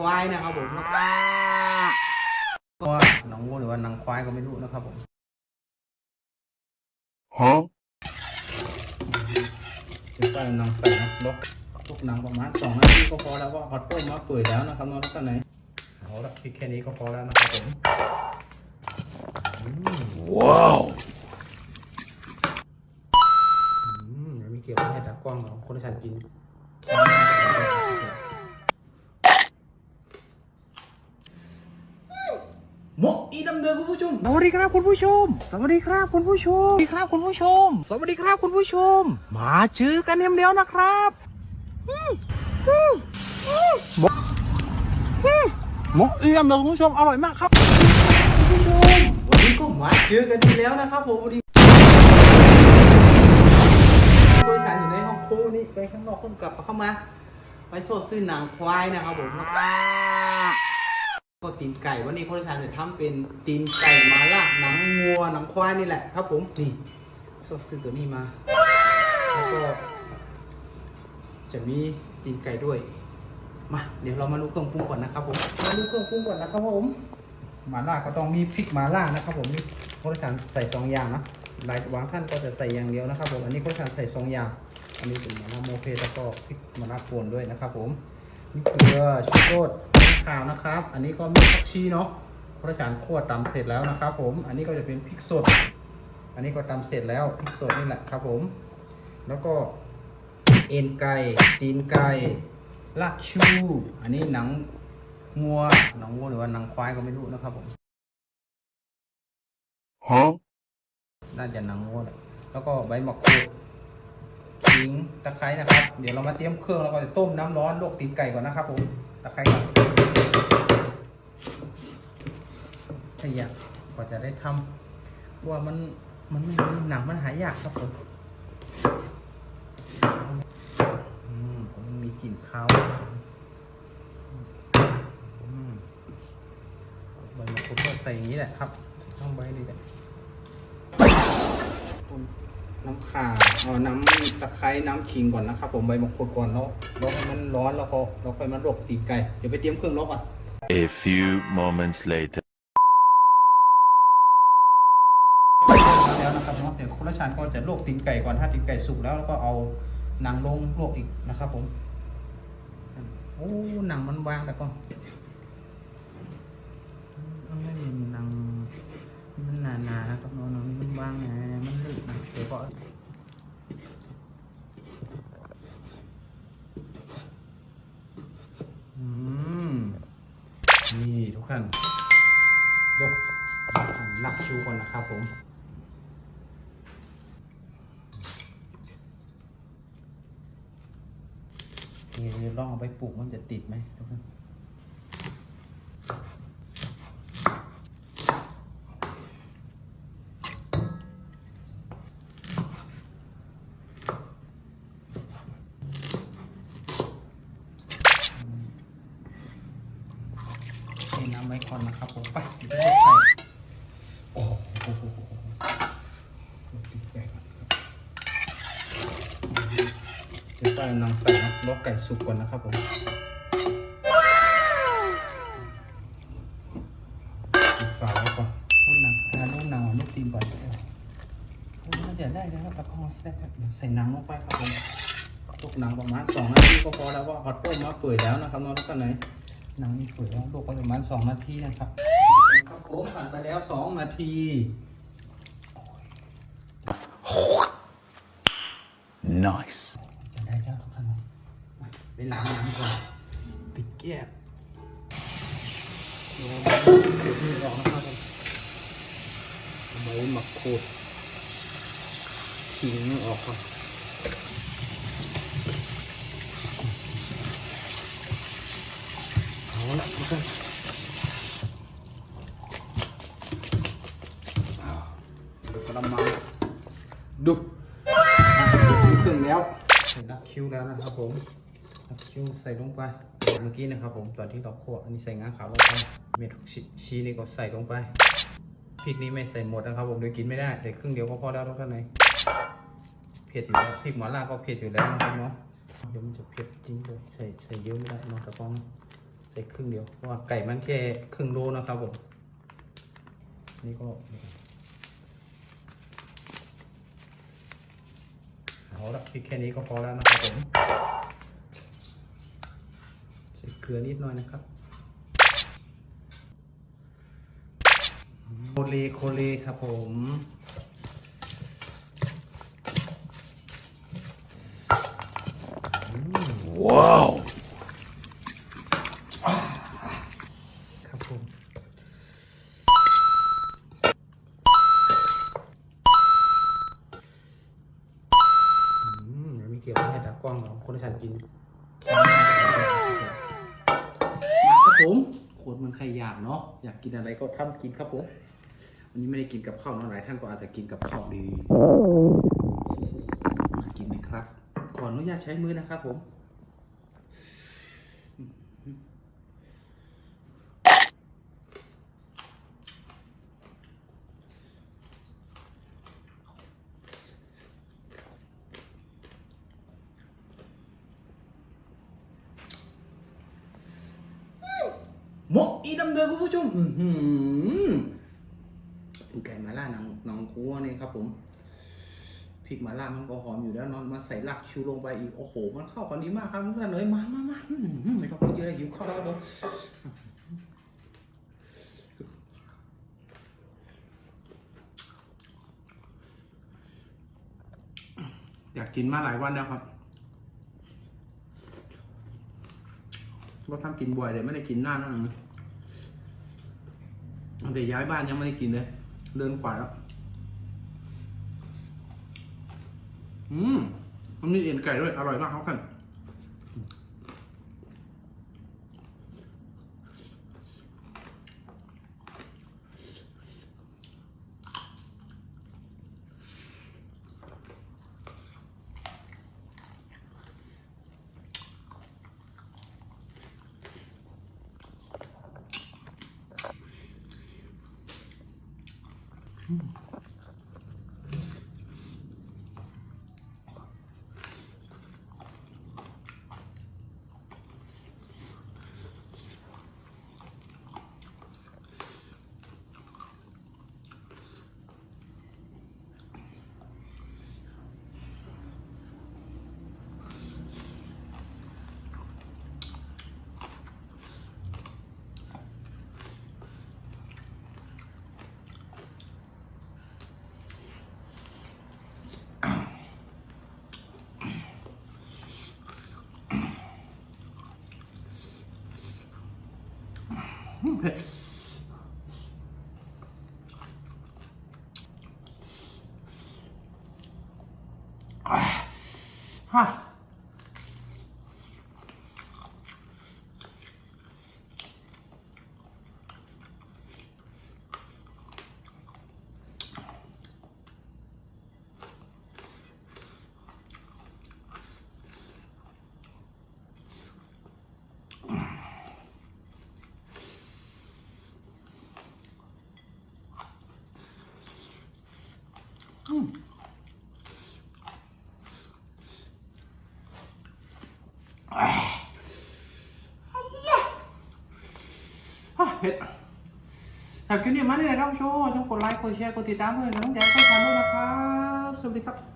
ควายนะครับผมแล้วก็ว่าหนังวัวหรือว่าหนังควายก็ไม่รู้นะครับผม Huh? คือใส่หนังใส่นะลกทุกหนังประมาณสองนาทีก็พอแล้วว่าฮอตต้มมาเปื่อยแล้วนะครับน้องทุกท่านไหนเอาละพริกแค่นี้ก็พอแล้วนะครับผม Wow. อืมเดี๋ยวมีเกี่ยวให้ตากล้องเราคนละชั้นกิน หมกอีดำเดินคุณผู้ชม สวัสดีครับคุณผู้ชม สวัสดีครับคุณผู้ชม สวัสดีครับคุณผู้ชม สวัสดีครับคุณผู้ชม มาเจอกันเร็วๆนะครับอืมอืมอืมหมกอืมหมกเอี่ยมเลยคุณผู้ชมอร่อยมากครับคุณผู้ชมวันนี้ก็มาเจอกันอีกแล้วนะครับผมวันนี้โดยสารอยู่ในห้องคู่นี่ไปข้างนอกเพิ่งกลับเข้ามา ไปโซดซื้อหนังควายนะครับผมแล้ว ก็ก็ตีนไก่วันนี้โคชานจะทำเป็นตีนไก่มาล่าหนังงัวหนังควายนี่แหละครับผมนี่โซดซื้อตัวนี้มาแล้วก็จะมีตีนไก่ด้วยมาเดี๋ยวเรามาดูเครื่องปรุงก่อนนะครับผมมาดูเครื่องปรุงก่อนนะครับผมหมาล่าก็ต้องมีพริกหมาล่านะครับผมนี่โคชานใส่สองอย่างนะหลายบางท่านก็จะใส่อย่างเดียวนะครับผมอันนี้โคชานใส่สองอย่าง อันนี้เป็นหมาล่าโมเพแล้วก็พริกมะนาวป่นด้วยนะครับผม นี่เกลือชูรสข้าวนะครับ อันนี้ก็มีผักชีเนาะพระชานคั่วตำเสร็จแล้วนะครับผม อันนี้ก็จะเป็นพริกสด อันนี้ก็ตำเสร็จแล้วพริกสดนี่แหละครับผม แล้วก็เอ็นไก่ ตีนไก่ลักชู อันนี้หนังงัว หนังวัวหรือว่าหนังควายก็ไม่รู้นะครับผม Huh? น่าจะหนังงัวแหละแล้วก็ใบมะกรูด ขิงตะไคร้นะครับ เดี๋ยวเรามาเตรียมเครื่องแล้วก็จะต้มน้ำร้อนลวกตีนไก่ก่อนนะครับผมตะไคร้ก่อนถ้าอยากกว่าจะได้ทำว่ามันมันไม่มีหนังมันหายากครับผมอืมมันมีกลิ่นคาวอืมใบมะกรูดใส่อย่างนี้แหละครับ ต้องใบนี้แหละ น้ำข่าเอาน้ำตะไคร้น้ำขิงก่อนนะครับ ผมใบมะกรูดก่อนแล้วแล้วให้มันร้อนแล้วก็เราค่อยมาลวกตีนไก่เดี๋ยวไปเตรียมเครื่องลวกก่อน A few moments later. แล้วนะครับเนาะเดี๋ยวคุณราชานก็จะลวกตีนไก่ก่อนถ้าตีนไก่สุกแล้วแล้วก็เอาหนังลงลวกอีกนะครับ ผมโอ้หนังมันบางแต่ก็มันไม่มีหนังมันหนาๆนะครับเนาะหนังมันบางไงมันลึกนะเดี๋ยว ก็อืมนี่ทุกท่านยกหนักชูก่อนนะครับผมนี่ลองเอาไปปลูกมันจะติดไหมทุกท่านใส่น้ำไว้ ก่อนนะครับผมไปเดี๋ยวจะใส่โอ้โหติดไก่ก่อนครับเดี๋ยวใส่น้ำใส่นะลวกไก่สุกก่อนนะครับผมปิดฝาไว้ก่อนนุ่นหนังอ่านุ่นหนังอะนุ่นตีนก่อนโอ้ยเดี๋ยวได้แล้วครับพ่อได้ครับเดี๋ยวใส่นังลงไปครับผมลวกหนังประมาณสองนาทีก็พอแล้วว่าฮอตต้มมาเปื่อยแล้วนะครับน้องทุกท่านไหน หนังนี่เปื่อยแล้วลวกไปประมาณสองนาทีนะครับครับผมผ่านไปแล้วสองนาที Nice. จะได้แล้วทุกท่านไหมมาไปล้างน้ำก่อนปิดแก้วเดี๋ยวเราเก็บนี่ออกนะครับผมใบมะกรูดขิงนี่ออกก่อนเอาละทุ กท่านอ้าวเดี๋ยวกระมังดูอะดูเครื่องแล้วใส่ดักคิ้วแล้วนะครับผมดักคิ้วใส่ลงไปเมื่อกี้นะครับผมตอนที่เราคั่วอันนี้ใส่งาขาวลงไปเม็ดชีนี่ก็ใส่ลงไปพริกนี้ไม่ใส่หมดนะครับผมเดี๋ยวกินไม่ได้ใส่ครึ่งเดียวก็พอแล้วทุกท่านเลยเผ็ดอยู่แล้วพริกหม่าล่าก็เผ็ดอยู่แล้วนะครับเนาะเดี๋ยวมันจะเผ็ดจริงเลยใส่ใส่เยอะไม่ได้เนาะตะกร้อง ใส่ครึ่งเดียวเพราะว่าไก่มันแค่ครึ่งโลนะครับผมนี่ก็เอาละพริกแค่นี้ก็พอแล้วนะครับผมใส่เกลือนิดหน่อยนะครับโคเลโคเลครับผม Wow. ครับผมอืมไม่เกี่ยวกับให้ตากล้องเราคนฉันกินครับผมโคตรมันใครอยากเนาะอยากกินอะไรก็ทำกินครับผมวันนี้ไม่ได้กินกับข้าวเนาะหลายท่านก็อาจจะกินกับข้าวดีมากินไหมครับ ขออนุญาตใช้มือนะครับผม หมก อีดำเดือคุณผู้ชมอื้อหือเป็นไก่มาล่าหนังหนังกัวนี่ครับผมพริกมาล่ามันก็หอมอยู่แล้วนอนมาใส่รากชูลงไปอีกโอ้โห มันเข้ากันดีมากครับทุกท่านเลยมามามาไม่ต้องพูดเยอะหิวข้าวแล้วครับผมอยากกินมาหลายวันแล้วครับก็ทำกินบ่อยแต่ไม่ได้กินนานนั่นเอง ตั้งแต่ย้ายบ้านยังไม่ได้กินเลยเดินกว่าแล้ว อืมมันมีเอ็นไก่ด้วย อร่อยมากครับกัน เผ็ดอ่า เผ็ดถ้าคลิปนี้มาเนี่ยนะครับผู้ชมช่องกดไลค์กดแชร์กดติดตามเพื่อนกำลังใจให้กันด้วยนะครับ สวัสดีครับ